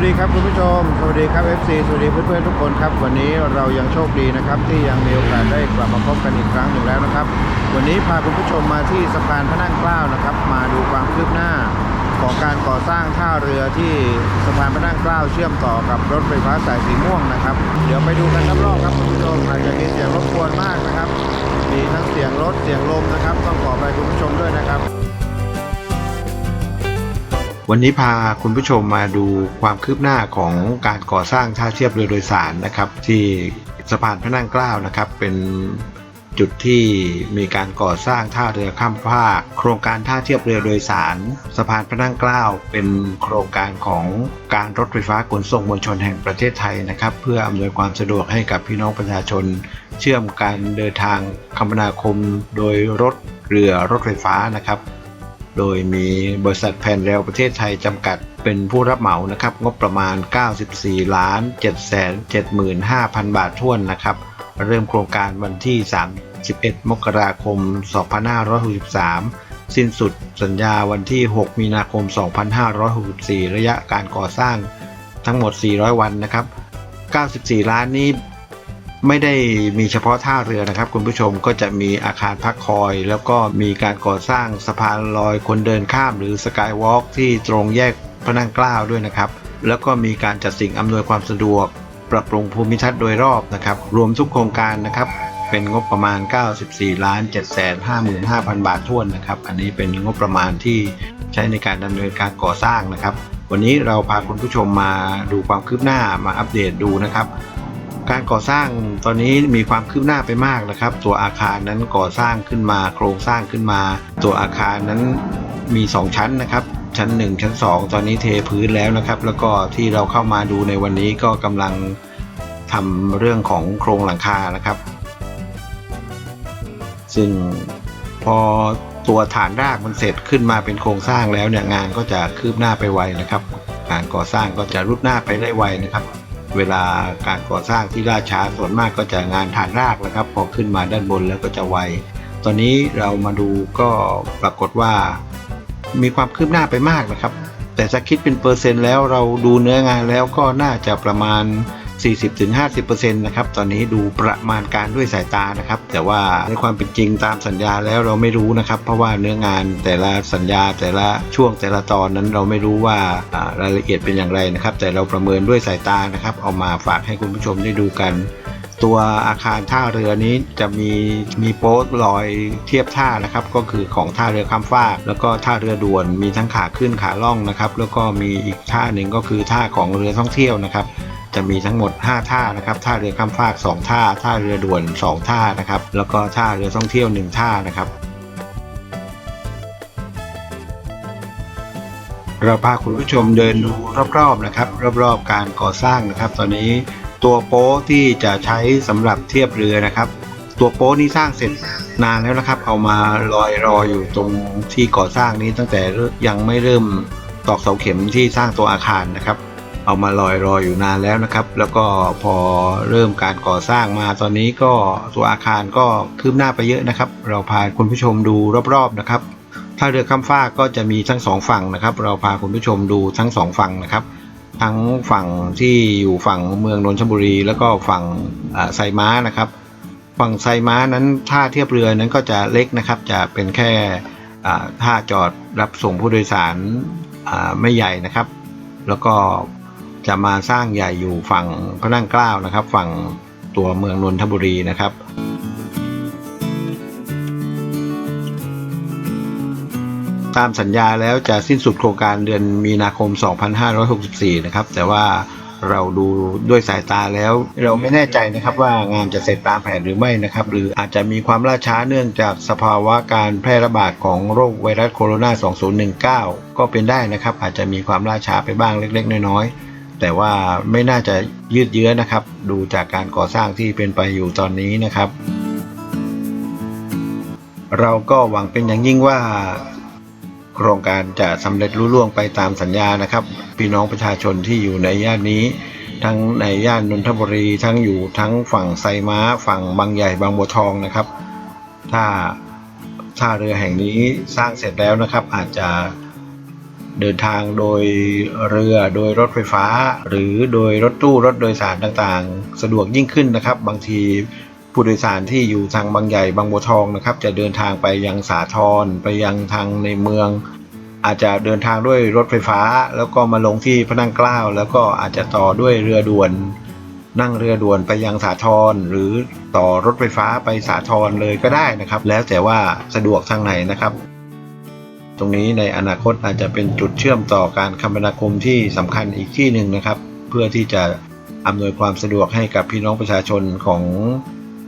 วัสดีครับคุณผู้ชม สวัสดีครับ FC สวัสดีเพื่อนๆทุกคนครับ วันนี้เรายังโชคดีนะครับที่ยังมีโอกาสได้กลับมาพบกันอีกครั้งหนึ่งแล้วนะครับ วันนี้พาคุณผู้ชมมาที่สะพานพระนั่งเกล้านะครับ มาดูความคืบหน้า ของการก่อสร้างท่าเรือที่สะพานพระนั่งเกล้าเชื่อมต่อกับรถไฟฟ้าสายสีม่วงนะครับ เดี๋ยวไปดูกันรอบๆครับคุณผู้ชมอาจจะมีเสียงรบกวนมากนะครับ มีทั้งเสียงรถเสียงลมนะครับ ต้องขอไปคุณผู้ชมด้วยนะครับ วันนี้พาคุณผู้ชมมาดูความคืบหน้าของการก่อสร้างท่าเทียบเรือโดยสารนะครับ ที่สะพานพระนั่งเกล้านะครับ เป็นจุดที่มีการก่อสร้างท่าเรือข้ามฟากโครงการท่าเทียบเรือโดยสาร สะพานพระนั่งเกล้าเป็นโครงการของการรถไฟฟ้าขนส่งมวลชนแห่งประเทศไทยนะครับ เพื่ออำนวยความสะดวกให้กับพี่น้องประชาชน เชื่อมการเดินทางคมนาคมโดยรถเรือรถไฟฟ้านะครับ โดยมีบริษัทแผ่นเรลประเทศไทยจำกัดเป็นผู้รับเหมานะครับ งบประมาณ 94 ล้าน7 7 5 0 0 0 บาทท้วนนะครับ เริ่มโครงการวันที่ 31 มกราคม 2563 สิ้นสุดสัญญาวันที่ 6 มีนาคม 2564 ระยะการก่อสร้างทั้งหมด 400 วันนะครับ 94 ล้านนี้ ไม่ได้มีเฉพาะท่าเรือนะครับ คุณผู้ชมก็จะมีอาคารพักคอย แล้วก็มีการก่อสร้างสะพานลอยคนเดินข้ามหรือสกายวอล์กที่ตรงแยกพระนั่งเกล้าด้วยนะครับ แล้วก็มีการจัดสิ่งอำนวยความสะดวก ปรับปรุงภูมิทัศน์โดยรอบนะครับ รวมทุกโครงการนะครับเป็นงบประมาณ 94 ล้าน 7 5 5 0 0 0 บาททวนนะครับ อันนี้เป็นงบประมาณที่ใช้ในการดำเนินการก่อสร้างนะครับ วันนี้เราพาคุณผู้ชมมาดูความคืบหน้ามาอัปเดตดูนะครับ การก่อสร้างตอนนี้มีความคืบหน้าไปมากนะครับ ตัวอาคารนั้นก่อสร้างขึ้นมา โครงสร้างขึ้นมา ตัวอาคารนั้นมี 2 ชั้นนะครับ ชั้น 1 ชั้น 2 ตอนนี้เทพื้นแล้วนะครับ แล้วก็ที่เราเข้ามาดูในวันนี้ก็กำลังทำเรื่องของโครงหลังคานะครับ ซึ่งพอตัวฐานรากมันเสร็จขึ้นมาเป็นโครงสร้างแล้วเนี่ยงานก็จะคืบหน้าไปไวนะครับ การก่อสร้างก็จะรุดหน้าไปได้ไวนะครับ เวลาการก่อสร้างที่ล่าช้าส่วนมากก็จะงานฐานรากนะครับ พอขึ้นมาด้านบนแล้วก็จะไว ตอนนี้เรามาดูก็ปรากฏว่า มีความคืบหน้าไปมากนะครับ แต่จะคิดเป็นเปอร์เซ็นต์แล้วเราดูเนื้องานแล้วก็น่าจะประมาณ 40-50%นะครับตอนนี้ดูประมาณการด้วยสายตานะครับ แต่ว่าในความเป็นจริงตามสัญญาแล้วเราไม่รู้นะครับ เพราะว่าเนื้องานแต่ละสัญญาแต่ละช่วงแต่ละตอนนั้นเราไม่รู้ว่ารายละเอียดเป็นอย่างไรนะครับ แต่เราประเมินด้วยสายตานะครับ เอามาฝากให้คุณผู้ชมได้ดูกันตัวอาคารท่าเรือนี้จะมีมีโป๊ะลอยเทียบท่านะครับ ก็คือของท่าเรือข้ามฟาก แล้วก็ท่าเรือด่วนมีทั้งขาขึ้นขาล่องนะครับ แล้วก็มีอีกท่าหนึ่งก็คือท่าของเรือท่องเที่ยวนะครับ จะมีทั้งหมด 5 ท่านะครับท่าเรือข้ามฟาก 2 ท่า ท่าเรือด่วน 2 ท่านะครับแล้วก็ท่าเรือท่องเที่ยว 1 ท่านะครับเราพาคุณผู้ชมเดินดูรอบๆนะครับรอบๆการก่อสร้างนะครับ ตอนนี้ตัวโป๊ที่จะใช้สำหรับเทียบเรือนะครับ ตัวโป๊นี้สร้างเสร็จนานแล้วนะครับ เอามาลอยรออยู่ตรงที่ก่อสร้างนี้ตั้งแต่ยังไม่เริ่มตอกเสาเข็มที่สร้างตัวอาคารนะครับ เอามาลอยรออยู่นานแล้วนะครับ แล้วก็พอเริ่มการก่อสร้างมาตอนนี้ก็ตัวอาคารก็คืบหน้าไปเยอะนะครับ เราพาคุณผู้ชมดูรอบๆนะครับท่าเรือข้ามฟากก็จะมีทั้งสองฝั่งนะครับ เราพาคุณผู้ชมดูทั้งสองฝั่งนะครับ ทั้งฝั่งที่อยู่ฝั่งเมืองนนทบุรี แล้วก็ฝั่งไซม้านะครับ ฝั่งไซม้านั้นท่าเทียบเรือนั้นก็จะเล็กนะครับ จะเป็นแค่ท่าจอดรับส่งผู้โดยสารไม่ใหญ่นะครับ แล้วก็ จะมาสร้างใหญ่อยู่ฝั่งพระนั่งเกล้านะครับ ฝั่งตัวเมืองนนทบุรีนะครับตามสัญญาแล้วจะสิ้นสุดโครงการเดือนมีนาคม 2564 นะครับ แต่ว่าเราดูด้วยสายตาแล้ว เราไม่แน่ใจนะครับว่างานจะเสร็จตามแผนหรือไม่นะครับ หรืออาจจะมีความล่าช้าเนื่องจากสภาวะการแพร่ระบาดของโรคไวรัสโคโรนา 2019 ก็เป็นได้นะครับ อาจจะมีความล่าช้าไปบ้างเล็ก ๆ น้อยๆ แต่ว่าไม่น่าจะยืดเยื้อนะครับ ดูจากการก่อสร้างที่เป็นไปอยู่ตอนนี้นะครับ เราก็หวังเป็นอย่างยิ่งว่า โครงการจะสำเร็จรุ่ล่วงไปตามสัญญานะครับ พี่น้องประชาชนที่อยู่ในย่านนี้ ทั้งในย่านนนทบุรี ทั้งอยู่ทั้งฝั่งไซม้า ฝั่งบางใหญ่บางบัวทองนะครับ ถ้าท่าเรือแห่งนี้สร้างเสร็จแล้วนะครับ อาจจะ เดินทางโดยเรือโดยรถไฟฟ้า หรือโดยรถตู้รถโดยสารต่างๆ สะดวกยิ่งขึ้นนะครับ บางทีผู้โดยสารที่อยู่ทางบางใหญ่บางบัวทองนะครับ จะเดินทางไปยังสาทรไปยังทางในเมือง อาจจะเดินทางด้วยรถไฟฟ้า แล้วก็มาลงที่พระนั่งเกล้า แล้วก็อาจจะต่อด้วยเรือด่วน นั่งเรือด่วนไปยังสาทรหรือต่อรถไฟฟ้าไปสาทรเลยก็ได้นะครับ แล้วแต่ว่าสะดวกทางไหนนะครับ ตรงนี้ในอนาคตอาจจะเป็นจุดเชื่อมต่อการคมนาคมที่สำคัญอีกที่หนึ่งนะครับ เพื่อที่จะอำนวยความสะดวกให้กับพี่น้องประชาชนของ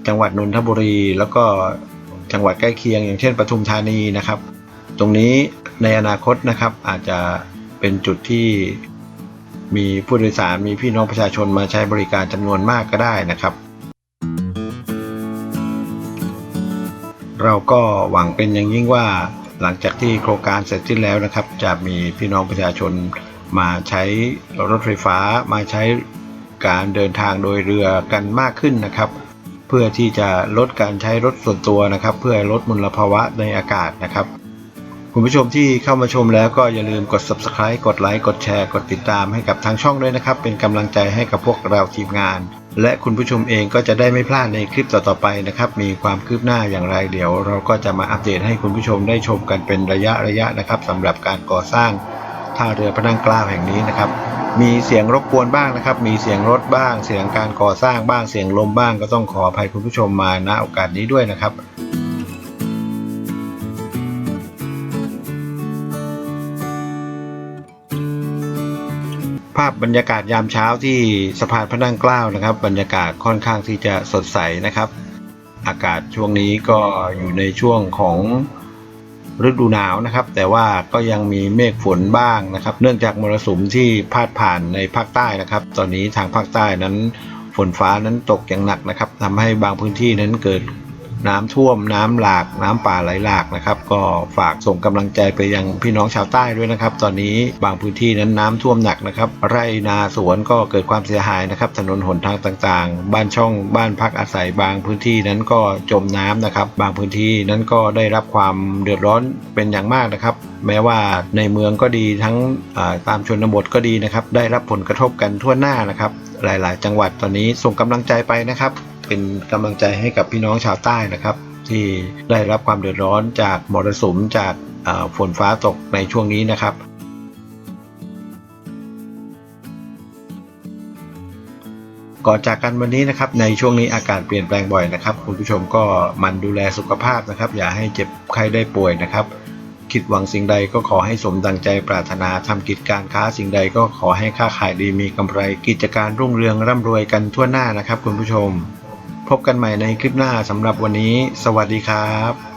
จังหวัดนนทบุรี แล้วก็จังหวัดใกล้เคียง อย่างเช่นปทุมธานีนะครับ ตรงนี้ในอนาคตนะครับอาจจะเป็นจุดที่มีผู้โดยสารมีพี่น้องประชาชนมาใช้บริการจำนวนมากก็ได้นะครับ เราก็หวังเป็นอย่างยิ่งว่า หลังจากที่โครงการเสร็จสิ้นแล้วนะครับ จะมีพี่น้องประชาชนมาใช้รถไฟฟ้ามาใช้การเดินทางโดยเรือกันมากขึ้นนะครับ เพื่อที่จะลดการใช้รถส่วนตัวนะครับ เพื่อลดมลภาวะในอากาศนะครับ คุณผู้ชมที่เข้ามาชมแล้วก็อย่าลืมกด subscribe กดไลค์กดแชร์ กดติดตามให้กับทางช่องด้วยนะครับ เป็นกำลังใจให้กับพวกเราทีมงาน และคุณผู้ชมเองก็จะได้ไม่พลาดในคลิปต่อๆไปนะครับ มีความคืบหน้าอย่างไรเดี๋ยว เราก็จะมาอัปเดตให้คุณผู้ชมได้ชมกันเป็นระยะระยะนะครับสำหรับการก่อสร้างท่าเรือพระนั่งเกล้าแห่งนี้นะครับ มีเสียงรบกวนบ้างนะครับ มีเสียงรถบ้าง เสียงการก่อสร้างบ้างเสียงลมบ้างก็ต้องขออภัยคุณผู้ชมมาณโอกาสนี้ด้วยนะครับาพบรรยากาศยามเช้าที่สะพานพระนั่งเกล้านะครับ บรรยากาศค่อนข้างที่จะสดใสนะครับ อากาศช่วงนี้ก็อยู่ในช่วงของฤดูหนาวนะครับ แต่ว่าก็ยังมีเมฆฝนบ้างนะครับ เนื่องจากมรสุมที่พาดผ่านในภาคใต้นะครับ ตอนนี้ทางภาคใต้นั้นฝนฟ้านั้นตกอย่างหนักนะครับทำให้บางพื้นที่นั้นเกิด น้ำท่วมน้ำหลากน้ำป่าไหลหลากนะครับ ก็ฝากส่งกำลังใจไปยังพี่น้องชาวใต้ด้วยนะครับ ตอนนี้บางพื้นที่นั้นน้ำท่วมหนักนะครับ ไร่นาสวนก็เกิดความเสียหายนะครับ ถนนหนทางต่างๆ บ้านช่องบ้านพักอาศัยบางพื้นที่นั้นก็จมน้ำนะครับ บางพื้นที่นั้นก็ได้รับความเดือดร้อนเป็นอย่างมากนะครับแม้ว่าในเมืองก็ดีทั้งตามชนบทก็ดีนะครับ ได้รับผลกระทบกันทั่วหน้านะครับ หลาย ๆ จังหวัดตอนนี้ส่งกำลังใจไปนะครับ เป็นกำลังใจให้กับพี่น้องชาวใต้นะครับ ที่ได้รับความเดือดร้อนจากมรสุมจากฝนฟ้าตกในช่วงนี้นะครับก่อนจากกันวันนี้นะครับในช่วงนี้อากาศเปลี่ยนแปลงบ่อยนะครับ คุณผู้ชมก็มันดูแลสุขภาพนะครับ อย่าให้เจ็บไข้ได้ป่วยนะครับ คิดหวังสิ่งใดก็ขอให้สมดังใจปรารถนาทำกิจการค้าสิ่งใดก็ขอให้ค้าขายดีมีกำไร กิจการรุ่งเรืองร่ำรวยกันทั่วหน้านะครับ คุณผู้ชม พบกันใหม่ในคลิปหน้าสำหรับวันนี้ สวัสดีครับ